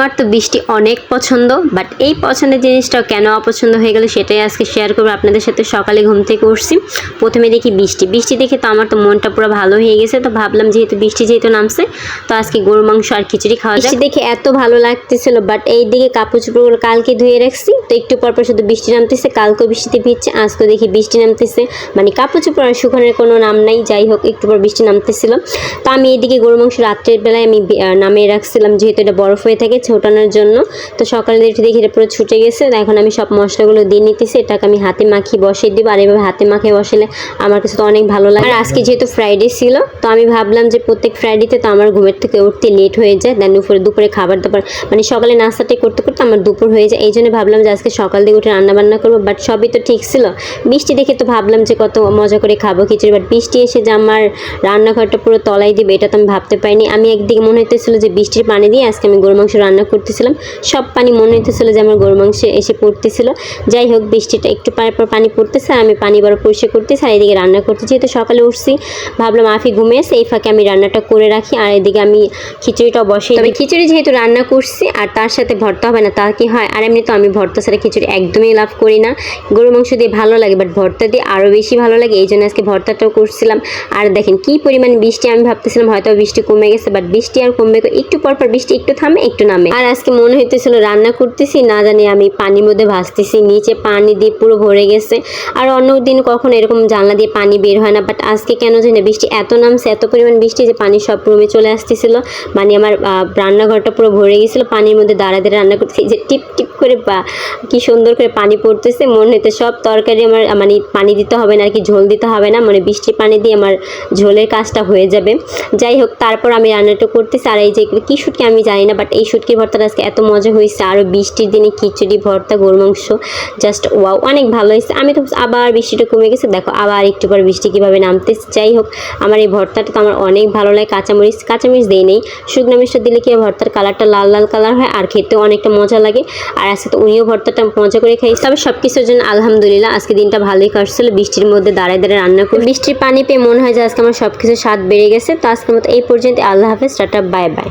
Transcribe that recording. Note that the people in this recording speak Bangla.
আমার তো বৃষ্টি অনেক পছন্দ বাট এই পছন্দের জিনিসটাও কেন অপছন্দ হয়ে গেল সেটাই আজকে শেয়ার করব। আপনাদের সাথে সকালে ঘুম থেকে উঠছি, প্রথমে দেখি বৃষ্টি। বৃষ্টি দেখে তো আমার তো মনটা পুরো ভালো হয়ে গেছে, তো ভাবলাম যেহেতু বৃষ্টি যেহেতু নামছে, তো আজকে গরু মাংস আর খিচুড়ি খাওয়া যায় দেখে এত ভালো লাগতেছিল বাট এই দিকে কাপড় চোপড়গুলো কালকে ধুয়ে রাখছি, তো একটু পর পর শুধু বৃষ্টি নামতেছে, কালকেও বৃষ্টিতে ভিজছে, আজকেও দেখি বৃষ্টি নামতেছে। মানে কাপড় চোপড় আর শুকানোর কোনো নাম নাই, যাই হোক, একটু পর বৃষ্টি নামতেছিল। তো আমি এইদিকে গরু মাংস রাত্রের বেলায় আমি নামিয়ে রাখছিলাম, যেহেতু এটা বরফ হয়ে থাকে ছোটানোর জন্য। তো সকালে একটু দেখি এটা পুরো ছুটে গেছে। এখন আমি সব মশলাগুলো দিয়ে নিতেছি। এটাকে আমি হাতে মাখিয়ে বসিয়ে দিব। আর এভাবে হাতে মাখিয়ে বসালে আমার কাছে তো অনেক ভালো লাগে। আর আজকে যেহেতু ফ্রাইডে ছিল, তো আমি ভাবলাম যে প্রত্যেক ফ্রাইডেতে তো আমার ঘুমের থেকে উঠতে লেট হয়ে যায়। দেন দুপুরে দুপুরে খাবার দাবার মানে সকালে নাস্তাটাই করতে করতে আমার দুপুর হয়ে যায়। এই জন্য ভাবলাম যে আজকে সকাল দিকে উঠে রান্না বান্না করব। বাট সবই তো ঠিক ছিল। বৃষ্টি দেখে তো ভাবলাম যে কত মজা করে খাব খিচুড়ি। বাট বৃষ্টি এসে যে আমার রান্নাঘরটা পুরো তলাই দিবে, এটা তো আমি ভাবতে পারিনি। আমি একদিকে মনে হইতেছিল যে বৃষ্টির পানি দিয়ে আজকে আমি গরু মাংস রান্না করতেছিলাম। সব পানি মনে হইতেছিল যে আমার গরু মাংসে এসে পড়তেছিল। যাই হোক বৃষ্টিটা একটু পার পর পানি পড়তেছে আর আমি পানি বড় পরিষ্কার করতেছি আর এদিকে রান্না করতে যেহেতু সকালে উঠছি ভাবলাম আফি ঘুমিয়েছে এই ফাঁকে আমি রান্নাটা করে রাখি আর এদিকে আমি খিচুড়িটাও বসে তবে খিচুড়ি যেহেতু রান্না করছি আর তার সাথে ভর্তা হবে না তা কি হয়? আর এমনি তো আমি ভর্তা ছাড়া খিচুড়ি একদমই লাভ করি না। গরু মাংস দিয়ে ভালো লাগে বাট ভর্তা দিয়ে আরও বেশি ভালো লাগে এই জন্য আজকে ভর্তাটাও করছিলাম। আর দেখেন কি পরিমাণ বৃষ্টি আমি ভাবতেছিলাম হয়তো বৃষ্টি কমে গেছে বাট বৃষ্টি আর কমবে? একটু পর পর বৃষ্টি একটু থামে একটু নামে। আর আজকে মনে হইতেছিল রান্না করতেছি, না জানি আমি পানির মধ্যে ভাসতেছি, নিচে পানি দিয়ে পুরো ভরে গেছে। আর অন্য দিন কখনো এরকম জানলা দিয়ে পানি বের হয় না বাট আজকে কেন জানি না বৃষ্টি এত নামছে, এত পরিমাণ বৃষ্টি যে পানি সব রুমে চলে আসতেছিল। মানে আমার রান্নাঘরটা পুরো ভরে গেছিল, পানির মধ্যে দাঁড়া দাঁড়া রান্না করতেছি। যে টিপ টিপ করে কি সুন্দর করে পানি পড়তেছে, মনে হতে সব তরকারি আমার মানে পানি দিতে হবে না, আর কি ঝোল দিতে হবে না মানে বৃষ্টির পানি দিয়ে আমার ঝোলের কাজটা হয়ে যাবে। যাই হোক, তারপর আমি রান্নাটা করতেছি, আর এই যে, কি শুটকি আমি জানি না বাট এই শুটকির ভর্তাটা, আজকে এত মজা হয়েছে আরও বৃষ্টির দিনে খিচুড়ি, ভর্তা গরু মাংস জাস্ট ওয়াও অনেক ভালো হয়েছে। আমি তো আবার বৃষ্টিটা কমে গেছে, দেখো আবার একটু পর বৃষ্টি কীভাবে নামতেছে, যাই হোক, আমার এই ভর্তাটা তো আমার অনেক ভালো লাগে, কাঁচামরিচ কাঁচামরিচ দিই নেই, শুকনো মিষ্টি দিলে কি ভর্তার কালারটা লাল লাল কালার হয়, আর খেতেও অনেকটা মজা লাগে, আর আজকে তো উনিও ভর্তাটা মজা করে খাইছে তবে সব কিছুর জন্য আলহামদুলিল্লাহ, আজকে দিনটা ভালোই কাটছিল, বৃষ্টির মধ্যে দাঁড়ায় দাঁড়ায় রান্না করি। বৃষ্টির পানি পেয়ে মনে হয় যে আজকে আমার সব কিছু স্বাদ বেড়ে গেছে, তো আজকের মতো এই পর্যন্ত আল্লাহ হাফেজ, টাটা বাই বাই